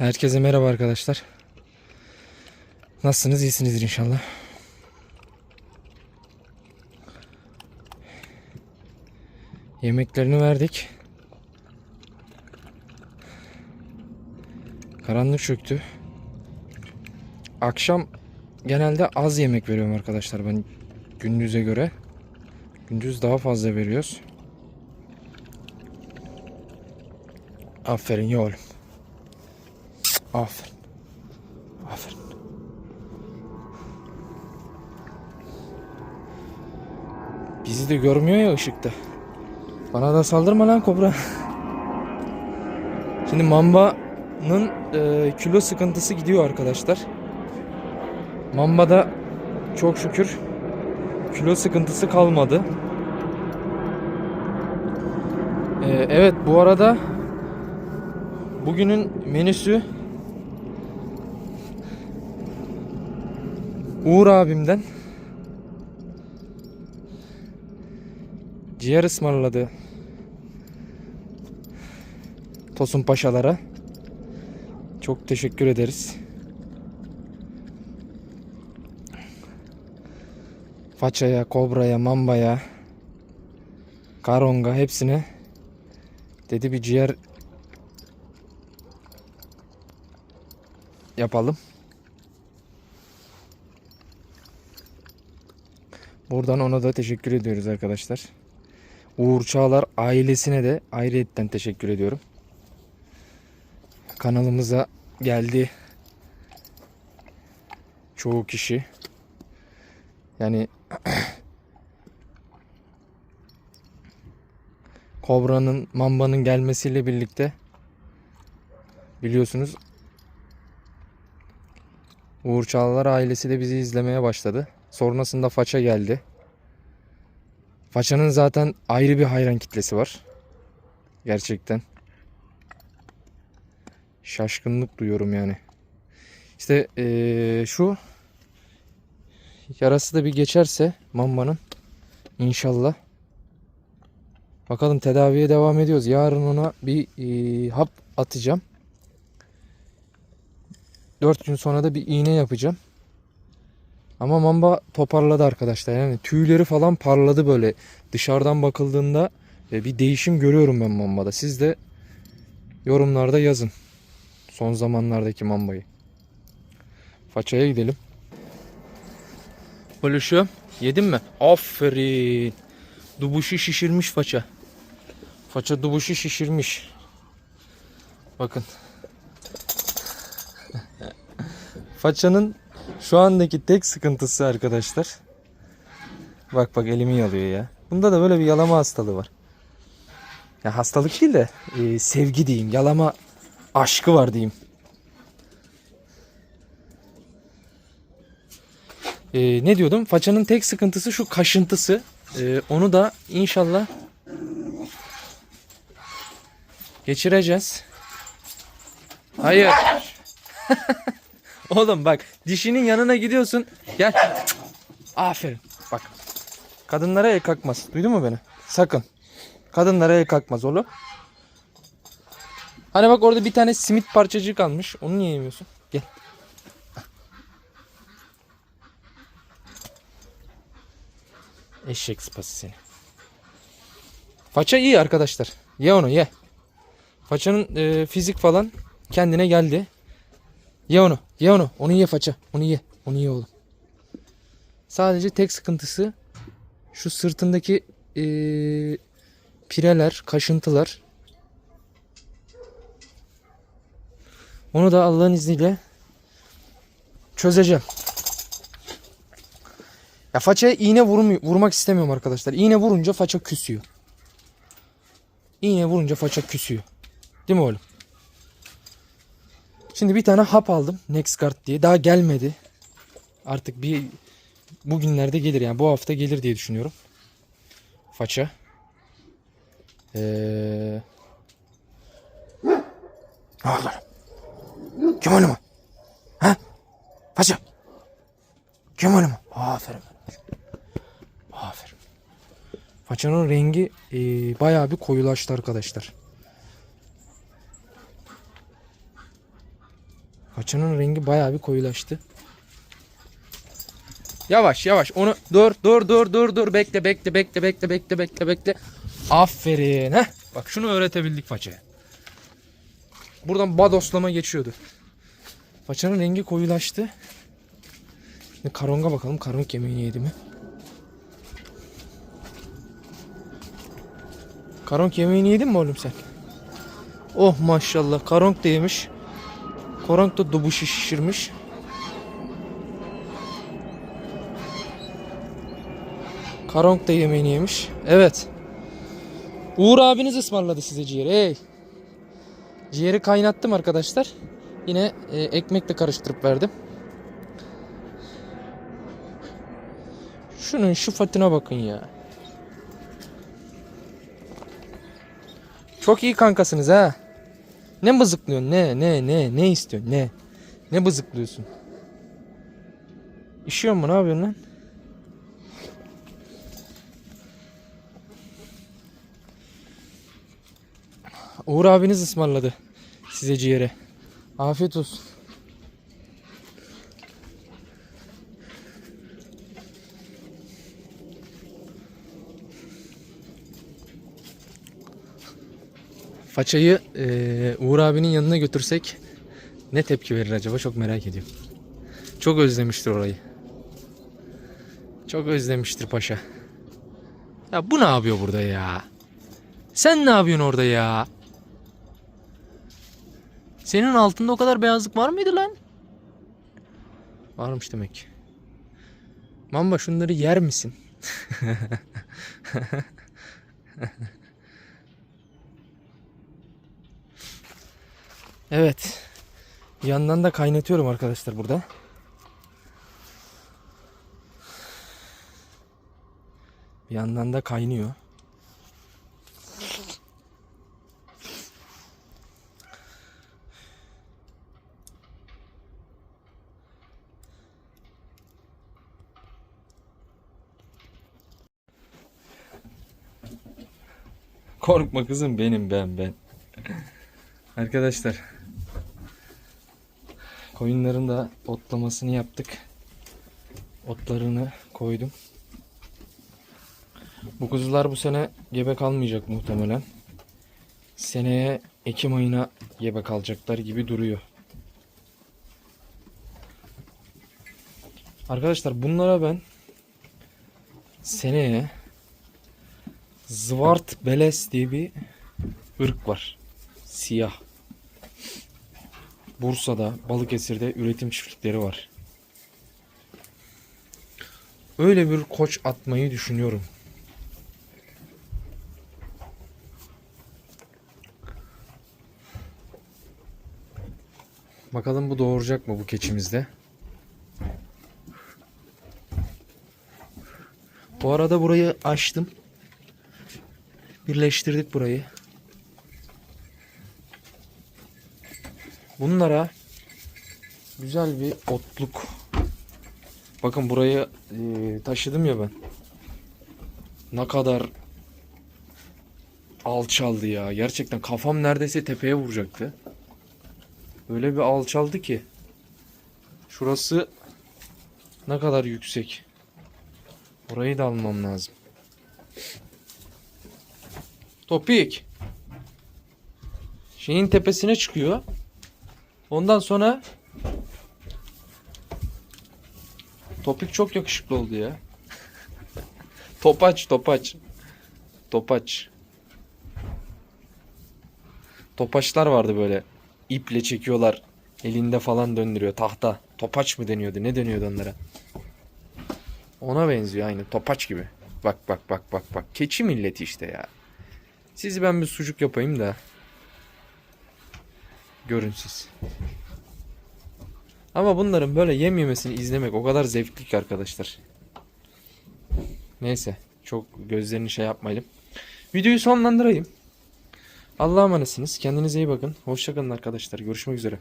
Herkese merhaba arkadaşlar. Nasılsınız? İyisinizdir inşallah. Yemeklerini verdik. Karanlık çöktü. Akşam genelde az yemek veriyorum arkadaşlar ben gündüze göre. Gündüz daha fazla veriyoruz. Aferin ya. Aferin. Aferin. Bizi de görmüyor ya ışıkta. Bana da saldırma lan kobra. Şimdi Mamba'nın e, kilo sıkıntısı gidiyor arkadaşlar. Mamba'da çok şükür kilo sıkıntısı kalmadı. E, evet bu arada bugünün menüsü Uğur abimden ciğer ısmarladı Tosun Paşalara. Çok teşekkür ederiz. Façaya, Kobra'ya, Mamba'ya, Karonga hepsine dedi bir ciğer yapalım. Buradan ona da teşekkür ediyoruz arkadaşlar. Uğur Çağlar ailesine de ayrıyetten teşekkür ediyorum. Kanalımıza geldi çoğu kişi. Yani Kobra'nın, Mamba'nın gelmesiyle birlikte biliyorsunuz Uğur Çağlar ailesi de bizi izlemeye başladı. Sonrasında Faça geldi. Faça'nın zaten ayrı bir hayran kitlesi var. Gerçekten. Şaşkınlık duyuyorum yani. İşte eee, şu yarası da bir geçerse Mamba'nın inşallah. Bakalım tedaviye devam ediyoruz. Yarın ona bir eee, hap atacağım. 4 gün sonra da bir iğne yapacağım. Ama mamba toparladı arkadaşlar. Yani tüyleri falan parladı böyle. Dışarıdan bakıldığında e, bir değişim görüyorum ben mambada. Siz de yorumlarda yazın. Son zamanlardaki mambayı. Façaya gidelim. Buluşu yedin mi? Aferin. Dubuşu şişirmiş faça. Faça dubuşu şişirmiş. Bakın. Façanın şu andaki tek sıkıntısı arkadaşlar. Bak bak elimi yalıyor ya. Bunda da böyle bir yalama hastalığı var. Ya hastalık değil de e, sevgi diyeyim. Yalama aşkı var diyeyim. E, ne diyordum? Façanın tek sıkıntısı şu kaşıntısı. E, onu da inşallah geçireceğiz. Hayır. Oğlum bak dişinin yanına gidiyorsun. Gel. Aferin. Bak. Kadınlara el kalkmaz. Duydun mu beni? Sakın. Kadınlara el kalkmaz oğlum. Hani bak orada bir tane simit parçacığı kalmış. Onu niye yemiyorsun? Gel. Eşek sıpası seni. Faça iyi arkadaşlar. Ye onu ye. Façanın e, fizik falan kendine geldi. Ye onu. Ye onu. Onu ye faça. Onu ye. Onu ye oğlum. Sadece tek sıkıntısı şu sırtındaki eee, pireler, kaşıntılar. Onu da Allah'ın izniyle çözeceğim. Ya façaya iğne vurmuyor, vurmak istemiyorum arkadaşlar. İğne vurunca faça küsüyor. İğne vurunca faça küsüyor. Değil mi oğlum? Şimdi bir tane hap aldım. Nexgard diye. Daha gelmedi. Artık bir bugünlerde gelir yani. Bu hafta gelir diye düşünüyorum. Faça. Ee... Oğlum. Kim oğlum? Ha? Faça. Kim oğlum? Aferin. Aferin. Façanın rengi ee, bayağı bir koyulaştı arkadaşlar. Façanın rengi bayağı bir koyulaştı. Yavaş yavaş onu dur dur dur dur dur bekle bekle bekle bekle bekle bekle bekle. Aferin heh. Bak şunu öğretebildik façaya. Buradan badoslama geçiyordu. Façanın rengi koyulaştı. Şimdi karonga bakalım karong yemeğini yedi mi? Karong yemeğini yedin mi oğlum sen? Oh maşallah karong da yemiş. Karong da dubuşu şişirmiş. Karong da yemeğini yemiş. Evet. Uğur abiniz ısmarladı size ciğeri. Hey. Ciğeri kaynattım arkadaşlar. Yine e, ekmekle karıştırıp verdim. Şunun şu fatına bakın ya. Çok iyi kankasınız ha. Ne mızıklıyorsun? Ne ne ne ne istiyorsun? Ne? Ne bızıklıyorsun? İşiyor mu? Ne yapıyorsun lan? Uğur abiniz ısmarladı size ciğeri. Afiyet olsun. Façayı eee, Uğur abinin yanına götürsek ne tepki verir acaba çok merak ediyorum. Çok özlemiştir orayı. Çok özlemiştir paşa. Ya bu ne yapıyor burada ya? Sen ne yapıyorsun orada ya? Senin altında o kadar beyazlık var mıydı lan? Varmış demek. Mamba şunları yer misin? evet. Yandan da kaynatıyorum arkadaşlar burada. Bir yandan da kaynıyor. Korkma kızım benim ben ben. Arkadaşlar. Koyunların da otlamasını yaptık. Otlarını koydum. Bu kuzular bu sene gebe kalmayacak muhtemelen. Seneye Ekim ayına gebe kalacaklar gibi duruyor. Arkadaşlar bunlara ben seneye Zwart Beles diye bir ırk var. Siyah. Bursa'da, Balıkesir'de üretim çiftlikleri var. Öyle bir koç atmayı düşünüyorum. Bakalım bu doğuracak mı bu keçimizde? Bu arada burayı açtım. Birleştirdik burayı. Bunlara güzel bir otluk. Bakın burayı e, taşıdım ya ben. Ne kadar alçaldı ya. Gerçekten kafam neredeyse tepeye vuracaktı. Öyle bir alçaldı ki. Şurası ne kadar yüksek. Orayı da almam lazım. Topik. Şeyin tepesine çıkıyor. Ondan sonra Topik çok yakışıklı oldu ya. topaç, topaç. Topaç. Topaçlar vardı böyle. iple çekiyorlar. Elinde falan döndürüyor. Tahta. Topaç mı deniyordu? Ne deniyordu onlara? Ona benziyor aynı. Topaç gibi. Bak bak bak bak bak. Keçi milleti işte ya. Sizi ben bir sucuk yapayım da. Görün. Ama bunların böyle yem yemesini izlemek o kadar zevkli ki arkadaşlar. Neyse. Çok gözlerini şey yapmayalım. Videoyu sonlandırayım. Allah'a emanetsiniz. Kendinize iyi bakın. Hoşçakalın arkadaşlar. Görüşmek üzere.